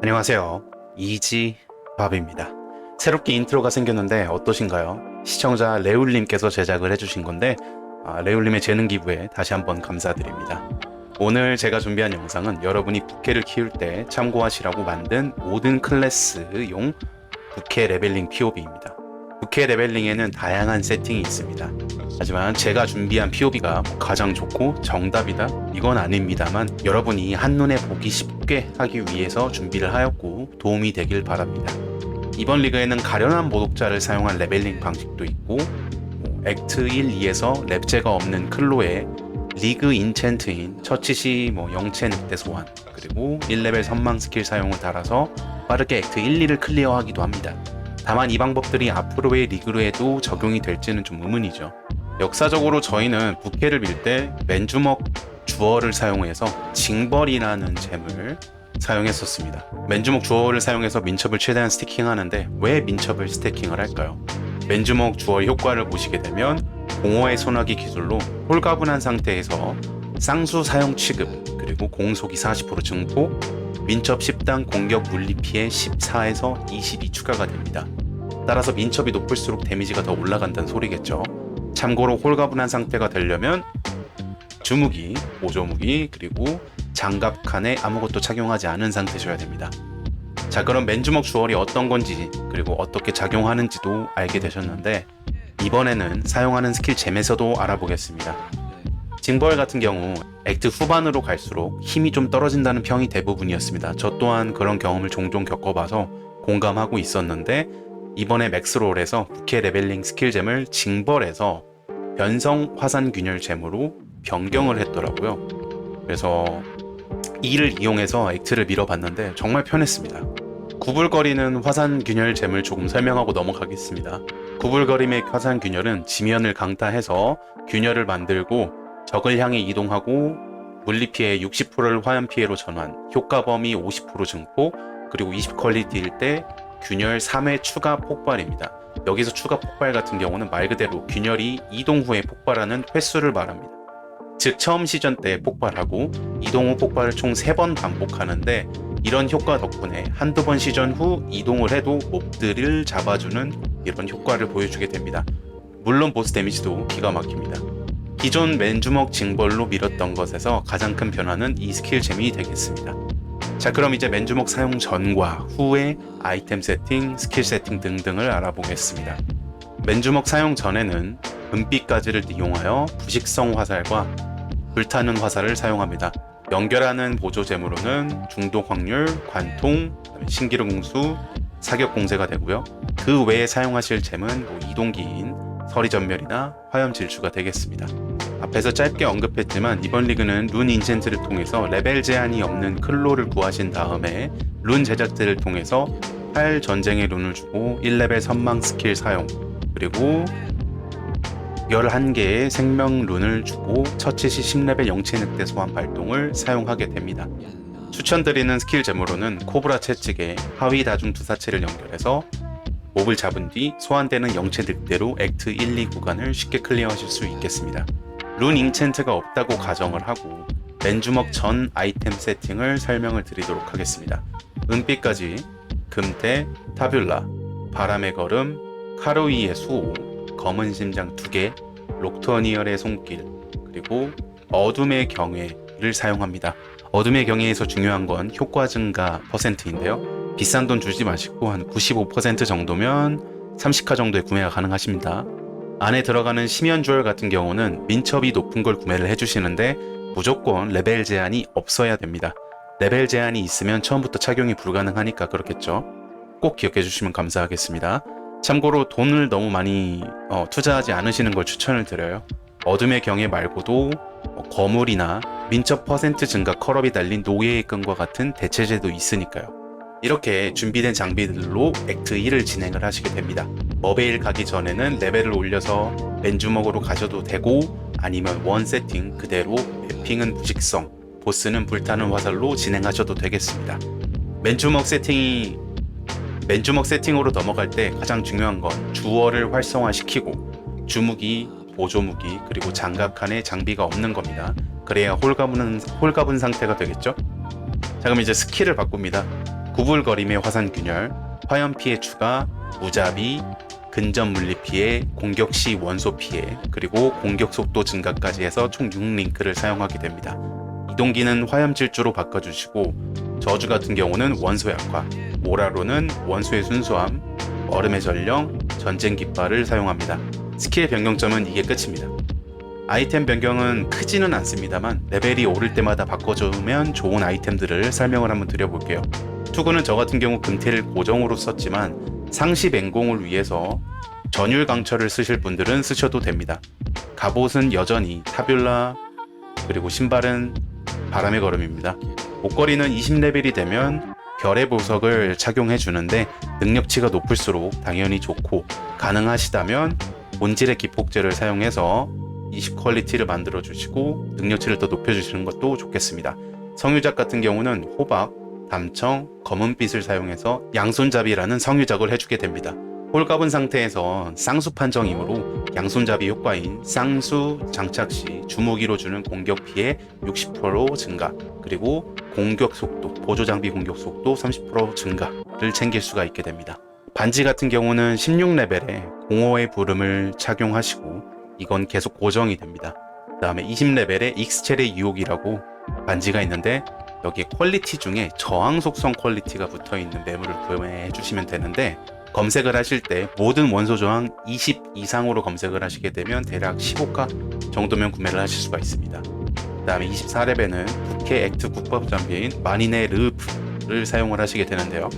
안녕하세요. 이지밥입니다. 새롭게 인트로가 생겼는데 어떠신가요? 시청자 레울님께서 제작을 해주신 건데 아, 레울님의 재능 기부에 다시 한번 감사드립니다. 오늘 제가 준비한 영상은 여러분이 부캐를 키울 때 참고하시라고 만든 모든 클래스용 부캐 레벨링 POB입니다. 레벨링에는 다양한 세팅이 있습니다. 하지만 제가 준비한 POB가 가장 좋고 정답이다? 이건 아닙니다만 여러분이 한눈에 보기 쉽게 하기 위해서 준비를 하였고 도움이 되길 바랍니다. 이번 리그에는 가련한 모독자를 사용한 레벨링 방식도 있고 뭐 액트 1, 2에서 랩제가 없는 클로의 리그 인챈트인 처치시 뭐 영체 늑대 소환 그리고 1레벨 선망 스킬 사용을 달아서 빠르게 액트 1, 2를 클리어하기도 합니다. 다만 이 방법들이 앞으로의 리그로에도 적용이 될지는 좀 의문이죠. 역사적으로 저희는 부캐를 밀 때 맨주먹 주어를 사용해서 징벌이라는 잼을 사용했었습니다. 맨주먹 주어를 사용해서 민첩을 최대한 스태킹하는데 왜 민첩을 스태킹을 할까요? 맨주먹 주어 효과를 보시게 되면 공허의 소나기 기술로 홀가분한 상태에서 쌍수 사용 취급 그리고 공속이 40% 증폭 민첩 10당 공격 물리 피해 14에서 22 추가가 됩니다. 따라서 민첩이 높을수록 데미지가 더 올라간다는 소리겠죠. 참고로 홀가분한 상태가 되려면 주무기, 보조무기, 그리고 장갑 칸에 아무것도 착용하지 않은 상태셔야 됩니다. 자, 그럼 맨주먹 주얼이 어떤 건지, 그리고 어떻게 작용하는지도 알게 되셨는데, 이번에는 사용하는 스킬 잼에서도 알아보겠습니다. 징벌 같은 경우 액트 후반으로 갈수록 힘이 좀 떨어진다는 평이 대부분이었습니다. 저 또한 그런 경험을 종종 겪어봐서 공감하고 있었는데 이번에 맥스롤에서 부캐 레벨링 스킬잼을 징벌에서 변성 화산 균열 잼으로 변경을 했더라고요. 그래서 이를 이용해서 액트를 밀어봤는데 정말 편했습니다. 구불거리는 화산 균열 잼을 조금 설명하고 넘어가겠습니다. 구불거림의 화산 균열은 지면을 강타해서 균열을 만들고 적을 향해 이동하고 물리 피해 60%를 화염 피해로 전환, 효과 범위 50% 증폭, 그리고 20 퀄리티일 때 균열 3회 추가 폭발입니다. 여기서 추가 폭발 같은 경우는 말 그대로 균열이 이동 후에 폭발하는 횟수를 말합니다. 즉 처음 시전 때 폭발하고 이동 후 폭발을 총 3번 반복하는데 이런 효과 덕분에 한두 번 시전 후 이동을 해도 몹들을 잡아주는 이런 효과를 보여주게 됩니다. 물론 보스 데미지도 기가 막힙니다. 기존 맨주먹 징벌로 밀었던 것에서 가장 큰 변화는 이 스킬 잼이 되겠습니다. 자 그럼 이제 맨주먹 사용 전과 후의 아이템 세팅, 스킬 세팅 등등을 알아보겠습니다. 맨주먹 사용 전에는 은빛가지를 이용하여 부식성 화살과 불타는 화살을 사용합니다. 연결하는 보조잼으로는 중독 확률, 관통, 신기루 공수, 사격 공세가 되고요. 그 외에 사용하실 잼은 뭐 이동기인 서리 전멸이나 화염 질주가 되겠습니다. 앞에서 짧게 언급했지만 이번 리그는 룬 인챈트를 통해서 레벨 제한이 없는 클로를 구하신 다음에 룬 제작들을 통해서 활 전쟁의 룬을 주고 1레벨 선망 스킬 사용 그리고 11개의 생명 룬을 주고 처치 시 10레벨 영체 늑대 소환 발동을 사용하게 됩니다. 추천드리는 스킬 제모로는 코브라 채찍에 하위 다중 투사체를 연결해서 몹을 잡은 뒤 소환되는 영체 늑대로 액트 1, 2 구간을 쉽게 클리어하실 수 있겠습니다. 룬 인챈트가 없다고 가정을 하고 맨주먹 전 아이템 세팅을 설명을 드리도록 하겠습니다. 은빛까지 금태, 타뷸라, 바람의 걸음, 카로이의 수호, 검은 심장 2개, 록터니얼의 손길, 그리고 어둠의 경외를 사용합니다. 어둠의 경외에서 중요한 건 효과 증가 퍼센트인데요. 비싼 돈 주지 마시고 한 95% 정도면 30카 정도에 구매가 가능하십니다. 안에 들어가는 심연 주얼 같은 경우는 민첩이 높은 걸 구매를 해주시는데 무조건 레벨 제한이 없어야 됩니다. 레벨 제한이 있으면 처음부터 착용이 불가능하니까 그렇겠죠. 꼭 기억해 주시면 감사하겠습니다. 참고로 돈을 너무 많이 어, 투자하지 않으시는 걸 추천을 드려요. 어둠의 경외 말고도 뭐 거물이나 민첩 퍼센트 증가 컬업이 달린 노예의 끈과 같은 대체제도 있으니까요. 이렇게 준비된 장비들로 액트 1을 진행을 하시게 됩니다. 머베일 가기 전에는 레벨을 올려서 맨주먹으로 가셔도 되고 아니면 원 세팅 그대로 맵핑은 부식성, 보스는 불타는 화살로 진행하셔도 되겠습니다. 맨주먹 세팅이 맨주먹 세팅으로 넘어갈 때 가장 중요한 건 주어를 활성화시키고 주무기, 보조무기 그리고 장갑 칸에 장비가 없는 겁니다. 그래야 홀가분 홀가분 상태가 되겠죠. 자 그럼 이제 스킬을 바꿉니다. 구불거림의 화산 균열, 화염 피해 추가, 무자비, 근접 물리 피해, 공격 시 원소 피해, 그리고 공격 속도 증가까지 해서 총 6링크를 사용하게 됩니다. 이동기는 화염 질주로 바꿔주시고 저주 같은 경우는 원소 약화, 모라로는 원소의 순수함, 얼음의 전령, 전쟁 깃발을 사용합니다. 스킬 변경점은 이게 끝입니다. 아이템 변경은 크지는 않습니다만 레벨이 오를 때마다 바꿔주면 좋은 아이템들을 설명을 한번 드려볼게요. 투구는 저 같은 경우 금태를 고정으로 썼지만 상시 맹공을 위해서 전율 강철을 쓰실 분들은 쓰셔도 됩니다. 갑옷은 여전히 타뷸라 그리고 신발은 바람의 걸음입니다. 목걸이는 20레벨이 되면 별의 보석을 착용해 주는데 능력치가 높을수록 당연히 좋고 가능하시다면 본질의 기폭제를 사용해서 20 퀄리티를 만들어 주시고 능력치를 더 높여 주시는 것도 좋겠습니다. 성유작 같은 경우는 호박, 담청, 검은빛을 사용해서 양손잡이라는 성유작을 해주게 됩니다. 홀가분 상태에서 쌍수 판정이므로 양손잡이 효과인 쌍수 장착 시 주무기로 주는 공격 피해 60% 증가 그리고 공격 속도 보조 장비 공격 속도 30% 증가를 챙길 수가 있게 됩니다. 반지 같은 경우는 16레벨에 공허의 부름을 착용하시고 이건 계속 고정이 됩니다. 그 다음에 20레벨에 익스첼의 유혹이라고 반지가 있는데 여기에 퀄리티 중에 저항 속성 퀄리티가 붙어 있는 매물을 구매해 주시면 되는데 검색을 하실 때 모든 원소 저항 20 이상으로 검색을 하시게 되면 대략 15가 정도면 구매를 하실 수가 있습니다. 그 다음에 24레벨은 국회 액트 국법 장비인 마니네 르프를 사용을 하시게 되는데요.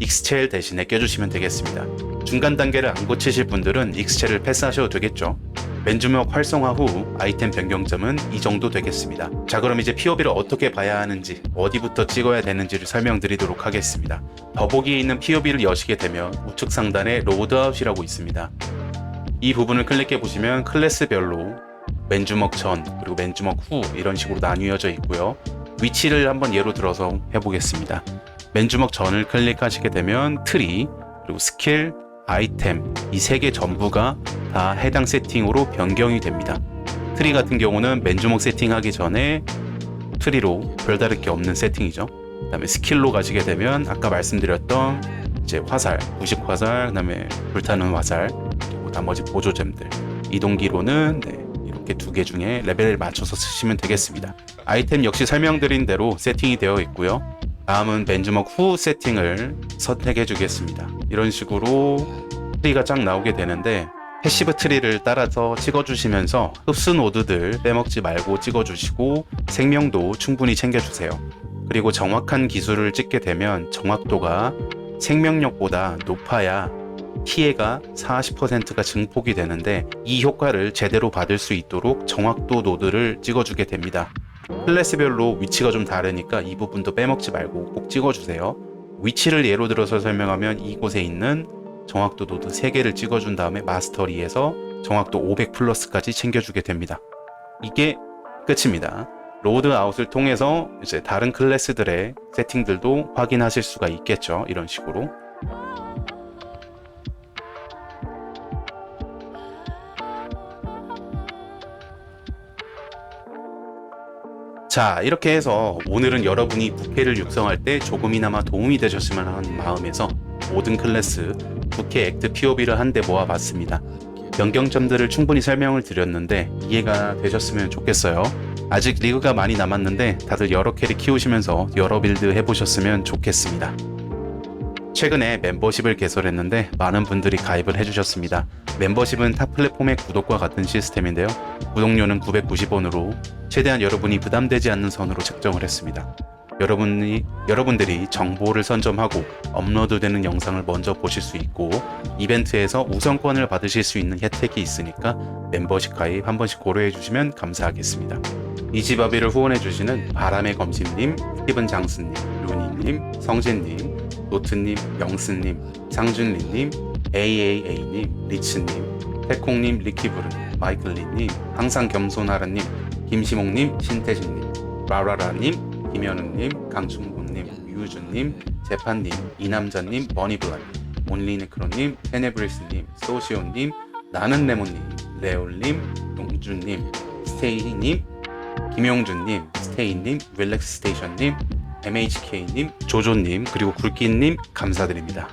익스첼 대신에 껴주시면 되겠습니다. 중간 단계를 안 고치실 분들은 익스첼을 패스하셔도 되겠죠. 맨주먹 활성화 후 아이템 변경점은 이 정도 되겠습니다. 자 그럼 이제 POB를 어떻게 봐야 하는지 어디부터 찍어야 되는지를 설명드리도록 하겠습니다. 더보기에 있는 POB를 여시게 되면 우측 상단에 로드아웃이라고 있습니다. 이 부분을 클릭해 보시면 클래스별로 맨주먹 전 그리고 맨주먹 후 이런 식으로 나뉘어져 있고요. 위치를 한번 예로 들어서 해보겠습니다. 맨주먹 전을 클릭하시게 되면 트리 그리고 스킬 아이템 이 세 개 전부가 다 해당 세팅으로 변경이 됩니다. 트리 같은 경우는 맨 주먹 세팅하기 전에 트리로 별다를 게 없는 세팅이죠. 그 다음에 스킬로 가시게 되면 아까 말씀드렸던 이제 화살, 부식 화살, 그 다음에 불타는 화살, 그리고 나머지 보조잼들. 이동기로는 네, 이렇게 두 개 중에 레벨을 맞춰서 쓰시면 되겠습니다. 아이템 역시 설명드린 대로 세팅이 되어 있고요. 다음은 맨주먹 후 세팅을 선택해 주겠습니다. 이런 식으로 트리가 쫙 나오게 되는데 패시브 트리를 따라서 찍어주시면서 흡수 노드들 빼먹지 말고 찍어주시고 생명도 충분히 챙겨주세요. 그리고 정확한 기술을 찍게 되면 정확도가 생명력보다 높아야 피해가 40%가 증폭이 되는데 이 효과를 제대로 받을 수 있도록 정확도 노드를 찍어주게 됩니다. 클래스별로 위치가 좀 다르니까 이 부분도 빼먹지 말고 꼭 찍어주세요. 위치를 예로 들어서 설명하면 이곳에 있는 정확도 노드 3개를 찍어준 다음에 마스터리에서 정확도 500 플러스까지 챙겨주게 됩니다. 이게 끝입니다. 로드 아웃을 통해서 이제 다른 클래스들의 세팅들도 확인하실 수가 있겠죠. 이런 식으로. 자, 이렇게 해서 오늘은 여러분이 부캐를 육성할 때 조금이나마 도움이 되셨으면 하는 마음에서 모든 클래스 부캐 액트 POB를 한데 모아봤습니다. 변경점들을 충분히 설명을 드렸는데 이해가 되셨으면 좋겠어요. 아직 리그가 많이 남았는데 다들 여러 캐릭 키우시면서 여러 빌드 해보셨으면 좋겠습니다. 최근에 멤버십을 개설했는데 많은 분들이 가입을 해주셨습니다. 멤버십은 타 플랫폼의 구독과 같은 시스템인데요. 구독료는 990원으로 최대한 여러분이 부담되지 않는 선으로 책정을 했습니다. 여러분이 여러분들이 정보를 선점하고 업로드되는 영상을 먼저 보실 수 있고 이벤트에서 우선권을 받으실 수 있는 혜택이 있으니까 멤버십 가입 한 번씩 고려해 주시면 감사하겠습니다. 이지바비를 후원해 주시는 바람의 검심님, 스티븐 장스님, 루니님, 성진님, 노트님, 영스님, 상준리님, AAA님, 리츠님, 태콩님, 리키브르, 마이클리님, 항상 겸손하라님, 김시몽님, 신태진님, 라라라님, 김현우님, 강충군님, 유주님, 재판님, 이남자님, 머니블라님, 온리네크로님, 테네브리스님, 소시오님, 나는 레몬님, 레올님, 용주님, 스테이님, 김용준님, 스테이님, 릴렉스 스테이션님, MHK님, 조조님, 그리고 굴기님 감사드립니다.